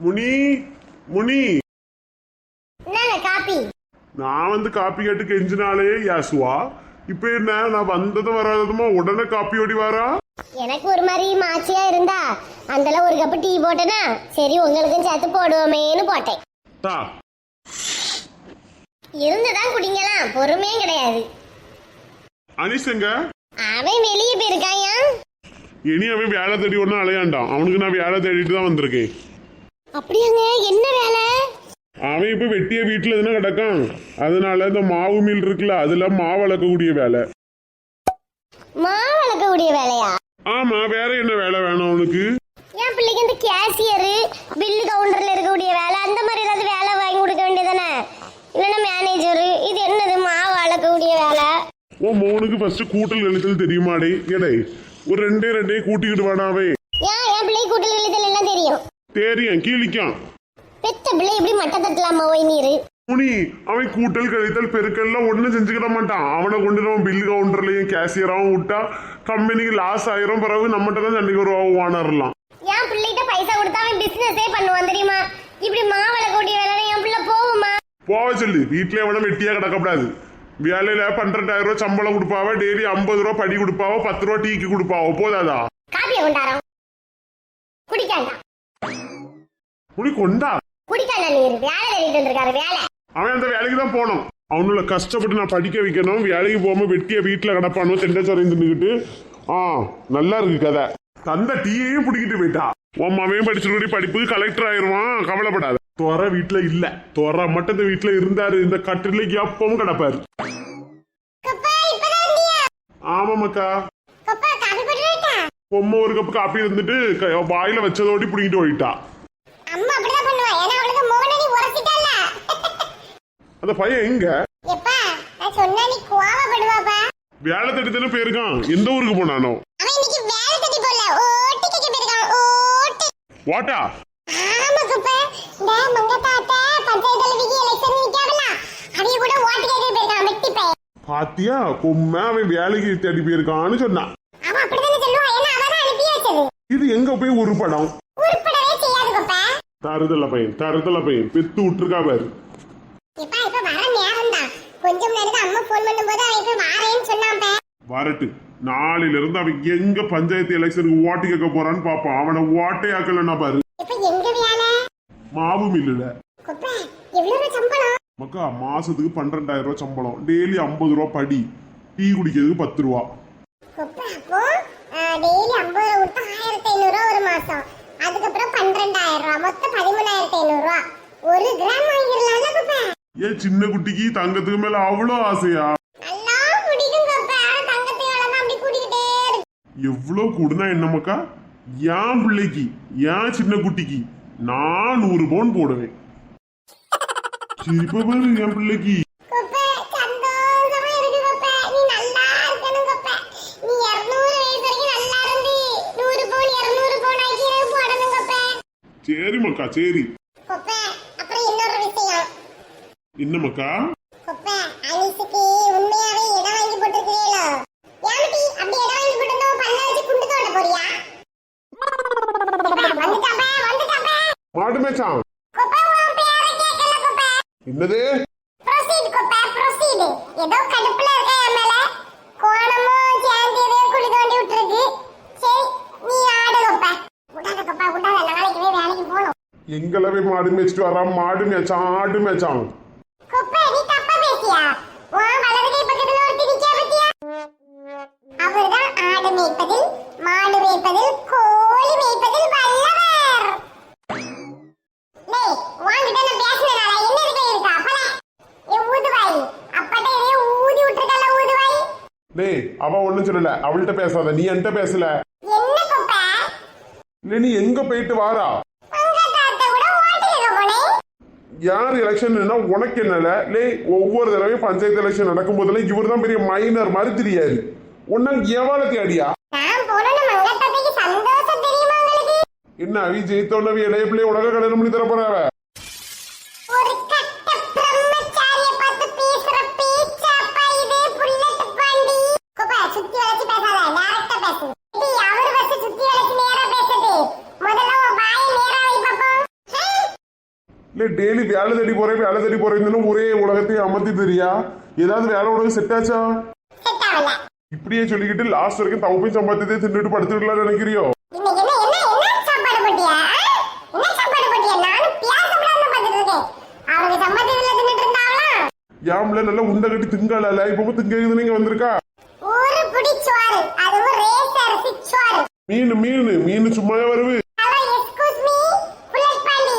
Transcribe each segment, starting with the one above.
முனி முனி. Copy? நான் வந்து copy கேட்டு கெஞ்சினாலே யாசுவா. இப்ப என்ன நான் வந்ததும் வராததுமா உடனே காப்பி ஓடி வாரா? எனக்கு ஒரு மாதிரி மாச்சியா இருந்தா அந்தல ஒரு கப்பு டீ போட்டேனா சரி உங்களுக்கும் சேர்த்து போடுவோமேன்னு போட்டேன். தா. இருந்துதான் குடிங்கலாம் பொறுமையும் கிடையாது. அனிஷங்க? அவன் வெளியே போயிருக்காயா? இனி அவன் வேலை தேடி ஒன்றும் அலையாண்டான். அவனுக்கு நான் வேலை தேடிட்டு தான் வந்திருக்கேன். அப்படியாங்க என்ன வேலை? அவன் இப்ப வெட்டிய வீட்டுல எதுனா கிடக்கான். அதனால இந்த மாவு மில் இருக்குல்ல அதுல மாவு அளக்கக்கூடிய வேலை. மா வளர்க்கக்கூடிய வேலையா? ஆமா வேற என்ன வேலை வேணும் அவனுக்கு? என் பிள்ளைக்கு இந்த கேசியரு பில்லு கவுண்டர்ல இருக்கக்கூடிய வேலை அந்த மாதிரி ஏதாவது வேலை வாங்கி கொடுக்க வேண்டியதானே? இல்லைன்னா மேனேஜரு இது என்னது மாவு வளர்க்கக்கூடிய வேலை? உன் மோனுக்கு ஃபர்ஸ்ட் கூட்டல் கழித்தல் தெரியுமாடே? எடை ஒரு ரெண்டே ரெண்டே கூட்டிக்கிட்டு வாடாவே ஏன் என் பிள்ளை கூட்டல் தெரியும் கீழிக்கான் பெத்த பிள்ளை எப்படி மட்ட தட்டலாமா ஓய் நீரு? முனி அவன் கூட்டல் கழித்தல் பெருக்கல்லாம் ஒன்றும் செஞ்சுக்கிட மாட்டான். அவனை கொண்டு நம்ம பில் கவுண்டர்லயும் கேசியராகவும் விட்டா கம்பெனிக்கு லாஸ் ஆயிரும் பிறகு நம்மகிட்ட தான் சண்டைக்கு ஒரு ஓனர்லாம் என் பிள்ளைகிட்ட பைசா கொடுத்தா அவன் பிசினஸே பண்ணுவான் தெரியுமா? இப்படி மா வளர்க்கக்கூடிய வேலை என் பிள்ளை போகுமா? போக சொல்லு வீட்டிலே அவனை வெட்டியா கிடக்கப்படாது. வேலையில பன்னிரெண்டாயிரம் ரூபாய் சம்பளம் கொடுப்பாவ டெய்லி ஐம்பது ரூபா படி கொடுப்பாவோ பத்து ரூபா டீக்கு கொடுப்பாவோ போதாதா? காப்பியை கொண்டாரோம் முடி கொண்டா. குடிக்காண்டா நீர் வேலை தேடிட்டு வந்திருக்காரு வேலை. அவன் அந்த வேலைக்கு தான் போனோம் அவனுல கஷ்டப்பட்டு நான் படிக்க வைக்கணும் வேலைக்கு போகாம வெட்டிய வீட்டுல கிடப்பானோ தெண்டச்சோரையும் தின்னுக்கிட்டு. ஆ நல்லா இருக்கு கதை. தந்த டீயையும் பிடிக்கிட்டு போயிட்டா. உன் மவையும் படிச்சிருக்கடி படிப்புக்கு கலெக்டர் ஆயிருவான் கவலைப்படாத. துறை வீட்டுல இல்ல. துறை மட்டும் இந்த வீட்டுல இருந்தாரு. இந்த கட்டில எப்பவும் கிடப்பாரு. ஆமாமாக்கா காபி பொம்மை ஒரு கப்பு காப்பி இருந்துட்டு வாயில வச்சதோடி பிடிங்கிட்டு போயிட்டா. அம்மா அப்படிதான் பண்ணுவா. ஏன்னா அவளுக்கு நீ உரசிட்டல்ல. அந்த பையன் எங்க? எப்பா நான் சொன்னா நீ கோவப்படுவாப்பா. வேலை தேடி தானே போயிருக்கான். எந்த ஊருக்கு போனானோ? அவன் இன்னைக்கு வேலை தேடி போல ஓட்டி கேட்க போயிருக்கான். ஓட்டி வாட்டா? ஆமா கப்பா இந்த மங்க தாத்தா பஞ்சாயத்து தலைவிக்கு எலெக்ஷன் நிக்காவல அவைய கூட ஓட்டு கேட்க போயிருக்கான் வெட்டி பையன். பாத்தியா? கொம்மை அவன் வேலைக்கு தேடி போயிருக்கான்னு சொன்னான். அவன் அப்படிதானே சொல்லுவான் ஏன்னா அவன் அனுப்பி வச்சது இது எங்க போய் ஒரு படம்? தருதல பையன் தருதல பையன் பெத்து விட்டுருக்கா பாரு. வரட்டு. நாளையில இருந்து அவன் எங்க பஞ்சாயத்து எலெக்ஷனுக்கு ஓட்டு கேட்க போறான்னு பாப்பான் அவனை ஓட்டே ஆக்கலன்னா பாரு. மாவு மில்லுல. மக்கா மாசத்துக்கு பன்னிரெண்டாயிரம் ரூபாய் சம்பளம். டெய்லி ஐம்பது ரூபா படி. டீ குடிக்கிறதுக்கு பத்து ரூபா. அதுக்கப்புறம் பன்னிரெண்டாயிரம் ரூபா. மொத்தம் பதிமூணாயிரத்தி ஐநூறு ரூபா. ஒரு கிராம் வாங்கிடலாம்ல குப்பா? ஏன் சின்ன குட்டிக்கு தங்கத்துக்கு மேல அவ்வளோ ஆசையா? நல்லா பிடிக்கும் குப்பா. தங்கத்தை வளமா அப்படி கூட்டிக்கிட்டே இருக்கு. எவ்வளோ கூடுனா என்னமாக்கா? என் பிள்ளைக்கு என் சின்ன குட்டிக்கு நான் நூறு பவுன் போடுவேன். சிரிப்ப பாரு என் பிள்ளைக்கு குப்பா சந்தோஷமா இருக்கு குப்பா நீ நல்லா இருக்கணும் குப்பா நீ இருநூறு வயசு வரைக்கும் நல்லா இருந்து நூறு பவுன் இருநூறு பவுன் ஆக்கி எனக்கு போடணும் குப்பா சரி மக்கா சரி குப்பா அப்புறம் இன்னொரு விஷயம் என்னமாக்கா குப்பா அலிசுக்கு உண்மையாவே இடம் வாங்கி போட்டுருக்கீங்களோ யாமட்டி அப்படி இடம் வாங்கி போட்டிருந்தோம் பல்ல வச்சு குண்டு தோட போறியா? வந்துட்டாப்பா வந்துட்டாப்பா. மாடு மேச்சான் என்னது? ப்ரொசீட் குப்பா ப்ரொசீட் ஏதோ கடுப்புல இருக்க என் மேல கோணமும் சேர்ந்து ஏதோ குழி தோண்டி விட்டுருக்கு சரி நீ ஆடு குப்பா விடாத குப்பா விடாத நாளைக்கு போய் வேலைக்கு போகணும் எங்களை போய் மாடு மேய்ச்சிட்டு வரான் மாடு மேய்ச்சான். ஆடு மேய்ச்சான் டேய் அவ ஒண்ணும் சொல்லல. அவள்கிட்ட பேசாத. நீ என்கிட்ட பேசல. இல்லை நீ எங்க போயிட்டு வாரா? யார் எலெக்ஷன் உனக்கு என்னல? லே ஒவ்வொரு தடவையும் பஞ்சாயத்து எலெக்ஷன் நடக்கும் போதெல்லாம் இவர் தான் பெரிய மைனர் மாதிரி தெரியாது. உன்ன எவாளத்தி அடியா நான் போனோன்னு மங்க தாத்தைக்கு சந்தோஷம் தெரியுமா உங்களுக்கு? என்ன அவி ஜெயித்தோன்னவி இளைய பிள்ளை உலக கல்யாணம் பண்ணி தர போறாவ? சுத்தி வளைச்சு பேசாத. டைரக்டா பேசு. அவர் வச்சு சுத்தி வளைச்சு நேரா பேசுது முதல்ல இல்ல டெய்லி வேலை தேடி போறேன் வேலை தேடி போறேன்னு ஒரே உலகத்தையும் அமர்த்தி தெரியா? ஏதாவது வேலை உனக்கு செட் ஆச்சா? இப்படியே சொல்லிக்கிட்டு லாஸ்ட் வரைக்கும் தவப்பையும் சம்பாத்தியத்தை தின்னுட்டு படுத்துக்கலாம்னு நினைக்கிறியோ? யாம்ல நல்லா உண்டை கட்டி திங்கால இப்ப திங்க நீங்க வந்திருக்கா? மீன் மீன் மீன் சும்மாவே வருவு hello excuse me Bullet Pandi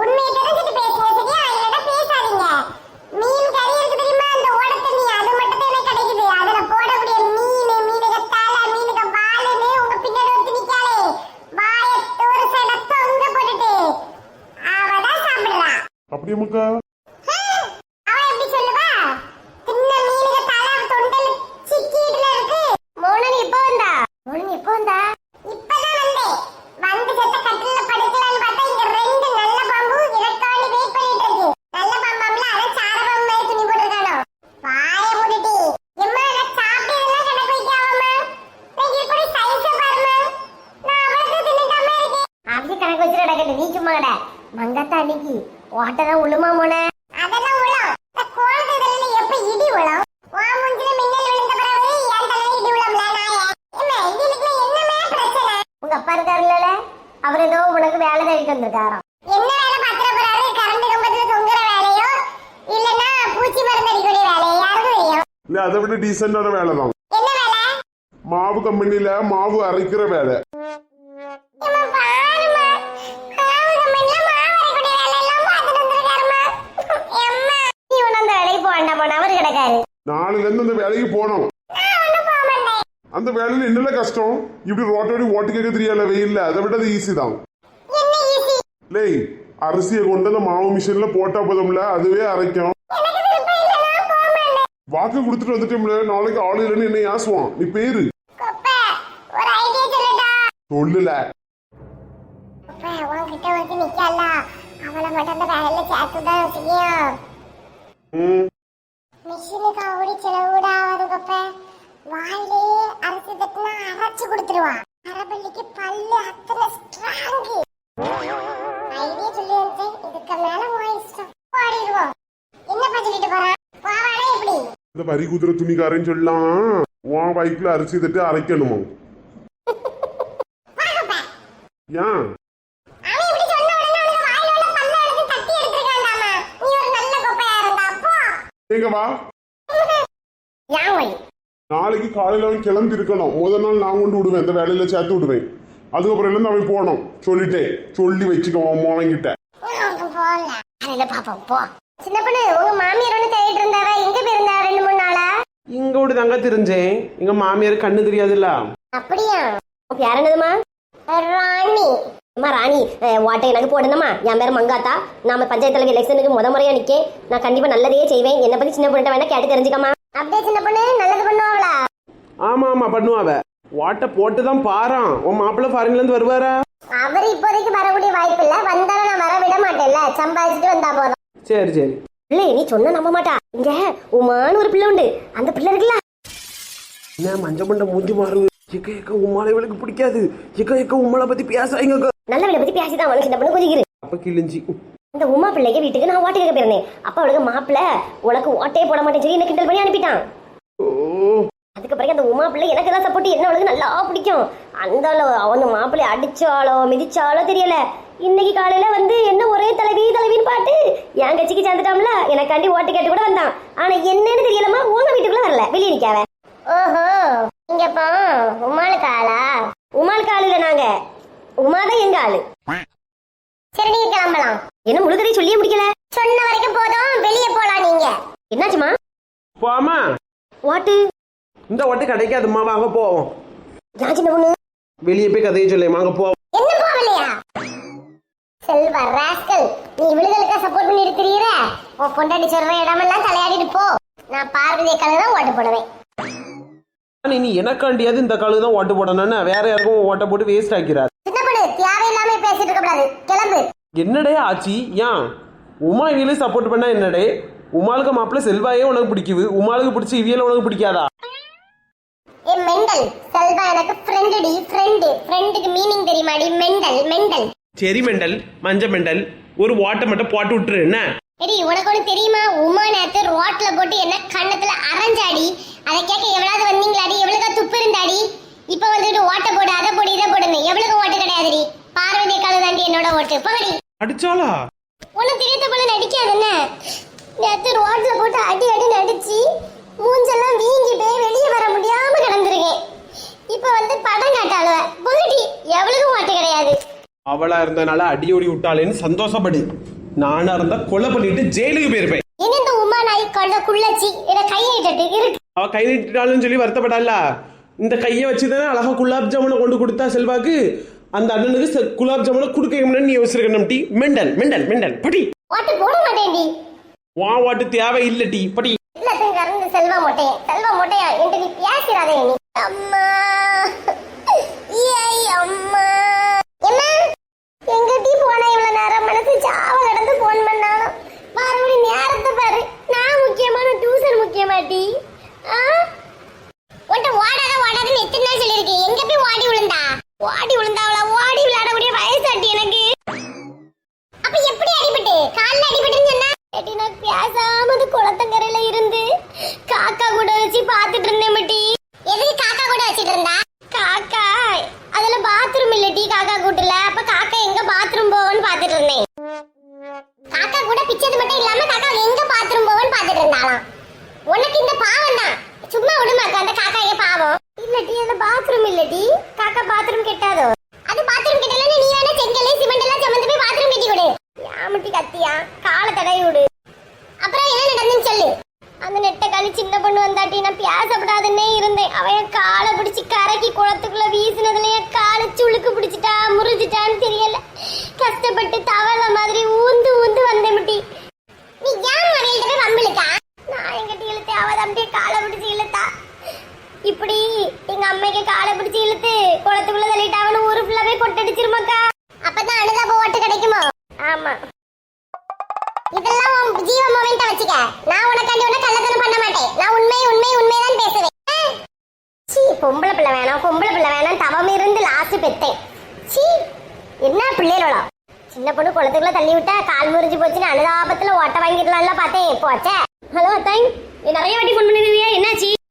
உண்மையை தெரிஞ்சுட்டு பேசுங்க சரியா இல்லைன்னா பேசாதீங்க மீன் கறி இருக்கு தெரியுமா அந்த ஓட தண்ணி அது மட்டும் தான் எனக்கு கிடைக்குது அதுல போடக்கூடிய மீன் மீனுக தலை மீனுக வாலுன்னு உங்க பின்னாடி ஒருத்தி நிக்காளே வாய ஒரு சைட தொங்க போட்டுட்டு அவ தான் சாப்பிடுறா அப்படியே முக்கா ஹம், அவ எப்படி சொல்லுவா தின்ன மீனுக தலை தொண்டல் சிக்கிட்டுல இருக்கு மோனன் இப்போ வந்தா மோனன் இப்போ வந்தா இப்பதான் வந்தேன் வந்து செத்த கட்டில படுக்கலான்னு பார்த்தா இங்க ரெண்டு நல்ல பாம்பு எனக்காண்டி வெயிட் பண்ணிட்டு இருக்கு நல்ல பாம்பாம்ல அத சார பாம்பு மாதிரி துணி போட்டிருக்கானோ வாய மூடிட்டி எம்மா நான் சாப்பிட்டதெல்லாம் கணக்கு வைக்காமமா நீங்க இப்படி சைஸ பாருமா நான் அவளுக்கு தின்னுட்டாம இருக்கேன் அப்படி கணக்கு வச்சு நடக்கட்டு நீ சும்மா கடை மங்கத்தா அன்னைக்கு ஓட்டதான் உளுமா போன அதெல்லாம் உளும் இந்த கோலத்து இதழில் எப்ப இடி உளும் உன் மூஞ்சில மின்னல் விழுந்த பிறகு என் தலையில இடி உளும்ல நாயே என்ன இதுக்கு என்னமே பிரச்சனை உங்க அப்பா இருக்காருல்ல அவர் ஏதோ உனக்கு வேலை தேடிட்டு வந்திருக்காராம் என்ன வேலை பாத்திர போறாரு கரண்ட் கம்பத்துல தொங்குற வேலையோ இல்லனா பூச்சி மருந்து அடிக்கக்கூடிய வேலையோ யாருக்கு இல்ல அதை விட டீசென்டான வேலை தான். மாவு கம்பெனில மாவு அரைக்கிற வேலை. நாளைல இருந்து அந்த வேலைக்கு போனோம் அந்த வேலையில என்னல கஷ்டம்? இப்படி ரோட்டோடி ஓட்டு கேட்க தெரியல வெயில்ல. அதை விட அது ஈஸி தான். லேய் அரிசியை கொண்டு அந்த மாவு மிஷின்ல போட்டா போதும்ல அதுவே அரைக்கும் எனக்கு விருப்பம் இல்லை நான் போக மாட்டேன் வாக்கு கொடுத்துட்டு வந்துட்டோம்ல. நாளைக்கு ஆளு இல்லைன்னு என்ன ஏசுவான். நீ பேரு. சொல்லல. உன்கிட்ட வந்து நிக்கல. அவளை மட்டும் அந்த வேலையில சேர்த்துதான் வச்சுக்கியும். ம். மிஷினுக்கு ஓடி செலவு கூட ஆகாது குப்பை. வாயிலே அரிசி தட்டினா அரைச்சு கொடுத்துருவான். அரபள்ளிக்கு பல்லு அத்தனை வரி குதிரை துணிக்காரன்னு சொல்லலாம் உன் பைக்கில் அரிசி தட்டு அரைக்கணுமோ? ஏன்? ஒரு எங்க வா. நாளைக்கு காலையில அவன் கிளம்பி இருக்கணும் முதல் நாள் நான் கொண்டு விடுவேன். இந்த வேலையில சேர்த்து விடுவேன். அதுக்கப்புறம் இருந்து அவன் போனோம் சொல்லிட்டேன். சொல்லி வச்சுக்கோ அவன் கிட்ட சின்ன பொண்ணு உங்க மாமியார் ஒண்ணு தேடிட்டு எங்க போயிருந்தா ரெண்டு மூணு நாளா? இங்கோடு தாங்க தெரிஞ்சேன். எங்க மாமியார் கண்ணு தெரியாதுல்ல? அப்படியா? பேர் என்னதுமா ராணி. அம்மா ராணி வாட்டை எனக்கு போடணுமா என் பேர் மங்காத்தா. நாம பஞ்சாயத்துல எலெக்ஷனுக்கு முத முறையா நிக்கேன். நான் கண்டிப்பா நல்லதே செய்வேன். என்னை பத்தி சின்ன பொண்ணு வேணா கேட்டு தெரிஞ்சுக்கமா அப்படியே சின்ன பொண்ணு நல்லது பண்ணுவாங்களா ஆமா ஆமா பண்ணுவாவ. வாட்டை போட்டு தான் பாறான். உன் மாப்பிள்ளை ஃபாரின்ல இருந்து வருவாரா? அவர் இப்போதைக்கு வரக்கூடிய வாய்ப்பு இல்ல. வந்தாலும் நான் வர விட மாட்டேன்ல. சம்பாதிச்சுட்டு வந்தா போதும். சரி சரி. பிள்ளை நீ சொன்னா நம்ப மாட்டா. இங்க உமான்னு ஒரு பிள்ளை உண்டு. அந்த பிள்ளை இருக்குல்ல? என்ன மஞ்ச மண்ட மூஞ்சி மாறு எக்க எக்க உம்மாலை இவளுக்கு பிடிக்காது. எக்க எக்க உம்மாலை பத்தி பேசாதீங்க நல்ல வீட பத்தி பேசிதான் அவனுக்கு சின்ன பொண்ணு கொதிக்கிரு அப்ப கிழிஞ்சி. இந்த உமா பிள்ளைக்கு வீட்டுக்கு நான் ஓட்டு கேட்க போயிருந்தேன். அப்ப அவளுக்கு மாப்பிள்ள உனக்கு ஓட்டே போட மாட்டேன்னு சொல்லி என்ன கிண்டல் பண்ணி அனுப்பிட்டான். அதுக்கு பிறகு அந்த உமா பிள்ளை எனக்கு தான் சப்போர்ட் என்ன அவளுக்கு நல்லா பிடிக்கும். அந்த அந்த மாப்பிள்ளை அடிச்சாலோ மிதிச்சாலோ தெரியல. இன்னைக்கு காலையில வந்து என்ன ஒரே தலைவி தலைவின்னு பாட்டு? என் கட்சிக்கு சேர்ந்துட்டாம்ல எனக்காண்டி ஓட்டு கேட்டு கூட வந்தான். ஆனா என்னன்னு தெரியலமா உங்க வீட்டுக்குள்ள வரல. வெளியே நிக்காவ ஓஹோ இங்கப்பா உமாளுக்கு ஆளா உமாளுக்கு ஆளு இல்ல நாங்க. உமா தான் எங்க ஆளு? சரி நீங்க கிளம்பலாம். என்ன முழுக்கதை சொல்லியே முடிக்கல? சொன்ன வரைக்கும் போதும் வெளியே போலாம் நீங்க. என்னாச்சுமா போமா வாட்டு இந்த ஓட்டு கிடைக்காதும்மா வாங்க போவோம். நான் சின்ன பொண்ணு? வெளியே போய் கதையை சொல்லேன் வாங்க போவோம் என்ன போகலையா? செல்வா ராஸ்கல் நீ இவளுகளுக்கா சப்போர்ட் பண்ணி இருக்கிறீர? உன் பொண்டாட்டி சொல்ற இடமெல்லாம் தலையாடிட்டு போ. நான் பார்வதி கலர் தான் ஓட்டு போடுவேன். நீ எனக்காண்டியாவது இந்த காலுக்கு தான் ஓட்டு போடணும்னு வேற யாருக்கும் ஓட்டை போட்டு வேஸ்ட் ஆக்கிறார் சின்ன பொண்ணு தேவையில்லாம பேசிட்டு இருக்க கூடாது. கிளம்பு. என்னடே ஆச்சி ஏன்? உமா இவியலே சப்போர்ட் பண்ணா என்னடே? உமாளுக்கு மாப்பிள்ளை செல்வாயே உனக்கு பிடிக்குது. உமாளுக்கு பிடிச்சி இவியல உனக்கு பிடிக்காதா? ஏ மெண்டல். செல்வா எனக்கு ஃப்ரெண்டு டி ஃப்ரெண்டு ஃப்ரெண்டுக்கு மீனிங் தெரியுமாடி? Mental mental. செரி மெண்டல் மஞ்ச மெண்டல் ஒரு ஓட்டை மட்டும் போட்டு விட்டுரு என்ன? எடி உனக்கு ஒண்ணு தெரியுமா? உமா நேத்து ரோட்ல போட்டு என்ன கண்ணத்துல அரைஞ்சாடி. அதை கேட்க எவ்வளவு வந்தீங்களாடி? எவ்வளவு துப்பு இருந்தாடி? இப்ப வந்துட்டு ஓட்ட போடு அதை போடு இதை போடுன்னு. எவ்வளவு ஓட்டு கிடையாதுடி. பார்வதி காலு தாண்டி என்னோட ஓட்டு. போகடி அடிச்சாளா? ஒன்னும் தெரியாத போல நடிக்காது என்ன? நேத்து ரோட்ல போட்டு அடி அடி நடிச்சு மூஞ்செல்லாம் வீங்கி போய் வெளியே வர முடியாம கிடந்திருக்கேன். இப்ப வந்து படம் காட்டாளுவ. போகடி எவ்வளவு ஓட்டு கிடையாது. அவளா இருந்தனால அடியோடி விட்டாளேன்னு சந்தோஷப்படு. நானா இருந்தா கொலை பண்ணிட்டு ஜெயிலுக்கு போயிருப்பேன். இந்த உமா நாய் கொண்ட குள்ளச்சி? இத கை நீட்டட்டு இருக்கு அவ கை சொல்லி வருத்தப்படால இந்த கையை வச்சுதானே அழகா குலாப் ஜாமுனை கொண்டு கொடுத்தா செல்வாக்கு? அந்த அண்ணனுக்கு குலாப் ஜாமுனை கொடுக்க நீ யோசிச்சிருக்கணும் டி. Mental mental mental. படி. ஓட்டு போட மாட்டேன்டி. வா வாட்டு தேவை இல்ல டி. படி. எல்லாத்தையும் கறந்து செல்வ மொட்டையன் செல்வ மொட்டையா? என்று நீ பேசிடாதே நீ. அம்மா. ஏய் அம்மா. எங்கிட்டி போன இவ்வளவு நேரம் மனசு சாவ கடந்து போன் பண்ணாலும் மறுபடி நேரத்தை பாரு. நான் முக்கியமான டியூசன் முக்கியமாட்டி. ஆ? ஓடாத ஓடாதுன்னு எத்தனை நாள் சொல்லியிருக்கேன். எங்க போய் ஓடி விழுந்தா? ஓடி விழு அந்த பாத்ரூம் இல்லட்டி காக்கா பாத்ரூம் கெட்டாதோ அது பாத்ரூம் கெட்டலன்னு நீ வேணா செங்கல் சிமெண்ட் எல்லாம் சுமந்து போய் பாத்ரூம் கட்டி கொடு யாமட்டி கத்தியா காலை தடவி விடு அப்புறம் என்ன நடந்துன்னு சொல்லு அந்த நெட்ட காலி சின்ன பொண்ணு வந்தாட்டி நான் பேசப்படாதுன்னே இருந்தேன் அவன் என் காலை பிடிச்சி கரைக்கி குளத்துக்குள்ள வீசினதுல என் காலை சுளுக்கு பிடிச்சிட்டா முறிஞ்சிட்டான்னு தெரியல கஷ்டப்பட்டு தவள மாதிரி ஊந்து ஊந்து வந்தேன் முட்டி நீ ஏன் மறையிட்ட போய் வம்பிழுக்கா நான் எங்கிட்ட இழுத்து அவ அப்படியே காலை பிடிச்சி இழுத்தா இப்படி எங்க அம்மைக்கு காலை பிடிச்சி இழுத்து குளத்துக்குள்ள தள்ளிட்டாவனு ஊரு ஃபுல்லாவே கொட்டடிச்சிருமாக்கா. அப்பதான் அனுதாப ஓட்டு கிடைக்குமா? ஆமா. இதெல்லாம் உன் ஜீவ மொமெண்ட் வச்சுக்க. நான் உனக்காண்டி உன கள்ளத்தனம் பண்ண மாட்டேன். நான் உண்மை உண்மை உண்மைதான் பேசுவேன். சீ பொம்பளை பிள்ளை வேணாம் பொம்பளை பிள்ளை வேணாம். தவம் இருந்து லாஸ்ட் பெத்தேன். சீ என்ன பிள்ளைகளோ? சின்ன பொண்ணு குளத்துக்குள்ள தள்ளி விட்டா கால் முறிஞ்சு போச்சுன்னு அனுதாபத்துல ஓட்ட வாங்கிடலாம்ல பார்த்தேன். போச்சே. ஹலோ அத்தாய் நிறைய வாட்டி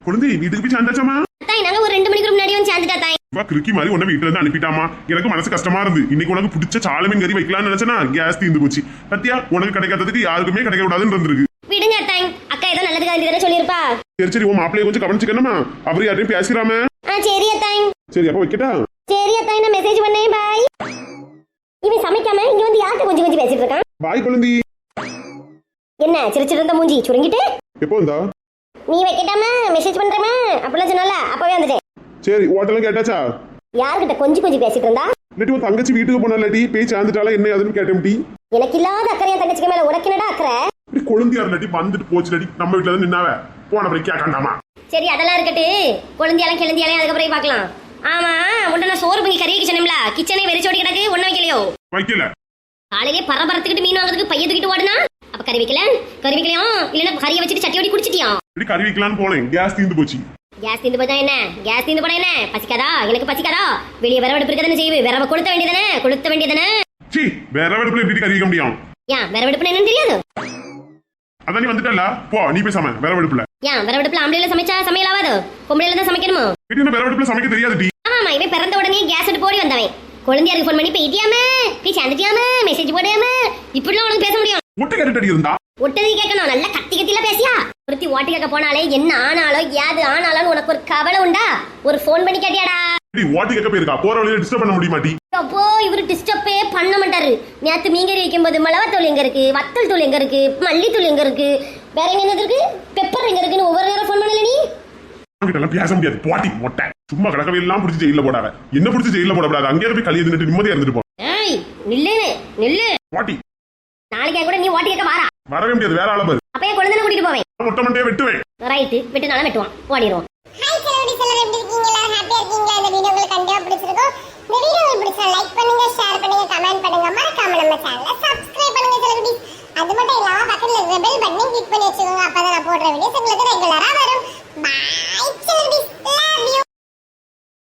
குழந்தை வீட்டுக்கு போய் சேர்ந்தாச்சாமா அத்தாய் நாங்க ஒரு ரெண்டு மணிக்கு முன்னாடி வந்து சேர்ந்துட்டா தாய். வா கிறுக்கி மாதிரி உன்னை வீட்டுல இருந்து அனுப்பிட்டாமா எனக்கு மனசு கஷ்டமா இருந்து. இன்னைக்கு உனக்கு பிடிச்ச சாலமீன் கறி வைக்கலாம்னு நினைச்சனா கேஸ் தீர்ந்து போச்சு. பத்தியா? உனக்கு கிடைக்காததுக்கு யாருக்குமே கிடைக்க கூடாதுன்னு இருந்திருக்கு. விடுங்க அத்தாய் அக்கா ஏதோ நல்லதுக்கு வேண்டி தானே சொல்லியிருப்பா. சரி சரி உன் மாப்பிளைய கொஞ்சம் கவனிச்சுக்கணுமா அவர் யாரையும் பேசிடாம ஆ சரி அத்தாய் சரி அப்ப வைக்கட்டா? சரி அத்தாய் நான் மெசேஜ் பண்ணேன். பாய் இவன் சமைக்காம இங்க வந்து யார்கிட்ட கொஞ்சம் கொஞ்சம் பேசிட்டு இருக்கான்? பாய் குழந்தி. என்ன சிரிச்சிட்டு இருந்த மூஞ்சி சுருங்கிட்டு? எப்போ வந்தா? நீ வைக்கட்டாம மெசேஜ் பண்றேமா? அப்படிலாம் சொன்னல அப்பவே வந்துட்டேன். சரி ஓட்டெல்லாம் கேட்டாச்சா? யார்கிட்ட கொஞ்சம் கொஞ்சம் பேசிட்டு இருந்தா? இல்லாட்டி உன் தங்கச்சி வீட்டுக்கு போனா இல்லாட்டி பேய் சேர்ந்துட்டாலும் என்ன அதுன்னு கேட்டேன் டி. எனக்கு இல்லாத அக்கறை என் தங்கச்சிக்கு மேல உனக்கு என்னடா அக்கறை? இப்படி கொழுந்தியார் இல்லாட்டி வந்துட்டு போச்சு இல்லாட்டி நம்ம வீட்டுல இருந்து நின்னாவ? போன அப்புறம் கேட்காண்டாமா? சரி அதெல்லாம் இருக்கட்டு. குழந்தையாலும் கிழந்தியாலையும் அதுக்கப்புறம் பார்க்கலாம். ஆமா உன்ன நான் சோறு பொங்கி கறியை கிச்சனும்ல கிச்சனே வெறிச்சோடி கிடக்கு ஒன்னும் வைக்கலையோ? வைக்கல. காலையிலே பரபரத்துக்கிட்டு மீன் வாங்குறதுக்கு பைய தூக்கிட்டு ஓடுனா? அப்ப கறி வைக்கல? கறி வைக்கலையா? இல்லன்னா கறியை வச்சுட்டு சட்டியோடி குடிச்சிட்டியா? இப்படி கறி வைக்கலான்னு போனேன் கேஸ் தீர்ந்து போச்சு கேஸ் தீந்து போச்சா என்ன கேஸ் தீந்து போனா என்ன பசிக்காதா எனக்கு பசிக்காதா வெளியே விரவ அடுப்பு இருக்கதானே செய்வு விரவ கொளுத்த வேண்டியதானே கொளுத்த வேண்டியதானே சி வேற வீட்டுல எப்படி கறி வைக்க முடியும் ஏன் விரவ அடுப்புனா என்னன்னு தெரியாது அதான் நீ வந்துட்டல போ நீ பேசாம வேற வீட்டுல ஏன் விரவ அடுப்புல ஆம்பளைல சமைச்சா சமையல் ஆகாது பொம்பளைல தான் சமைக்கணுமோ வீட்டு வேற வீட்டுல சமைக்க தெரியாது டி ஆமா இவன் பிறந்த உடனே கேஸ் எடுத்து போடி வந்தவன் குழந்தையாருக்கு ஃபோன் பண்ணி போயிட்டியாம நீ சேர்ந்துட்டியாம மெசேஜ் போடாம இப்படிலாம் உனக்கு பேச முடியும் முட்டை கேட்டுட்டு இருந்தா ஒட்டது கேட்கணும் நல்லா கத்தி கத்தில பேசியா ஒருத்தி ஓட்டு கேட்க போனாலே என்ன ஆனாலோ ஏது ஆனாலும் உனக்கு ஒரு கவலை உண்டா? ஒரு ஃபோன் பண்ணி கேட்டியாடா? ஓட்டு கேட்க போயிருக்கா? போற வழியில டிஸ்டர்ப் பண்ண முடியுமாட்டி அப்போ இவரு டிஸ்டர்பே பண்ண மாட்டாரு. நேத்து மீன்கறி வைக்கும்போது மிளகாத்தூள் எங்க இருக்கு? வத்தல் தூள் எங்க இருக்கு? மல்லித்தூள் எங்க இருக்கு? வேற எங்க என்னது இருக்கு? பெப்பர் எங்க இருக்குன்னு ஒவ்வொரு நேரம் ஃபோன் பண்ணல நீ அங்கிட்ட பேச முடியாது. போட்டி மொட்டை. சும்மா கிடக்கவே எல்லாம் பிடிச்சி ஜெயில போடாத. என்ன பிடிச்சி ஜெயில போடக்கூடாது? அங்கேயே போய் கழிய தின்னுட்டு நிம்மதியா இருந்துட்டு போ. ஏய் நில்லு நில்லு. போட்டி. நாளைக்கே கூட நீ ஓட்டு கேட்க வாரா வரவே முடியாது. வேற ஆள பாரு. அப்பயே கொழுந்தன கூட்டிட்டு போவேன். மொட்டை மண்டையை வெட்டுவேன். ரைட்டு வெட்டுனாலும் வெட்டுவான். ஓடிடுவோம். ஹாய் செலவடி செலவர் எப்படி இருக்கீங்க எல்லாரும் ஹாப்பியா இருக்கீங்களா? இந்த வீடியோ உங்களுக்கு கண்டிப்பா ரெகுலரா வரும். பாய் செலவடி லவ் யூ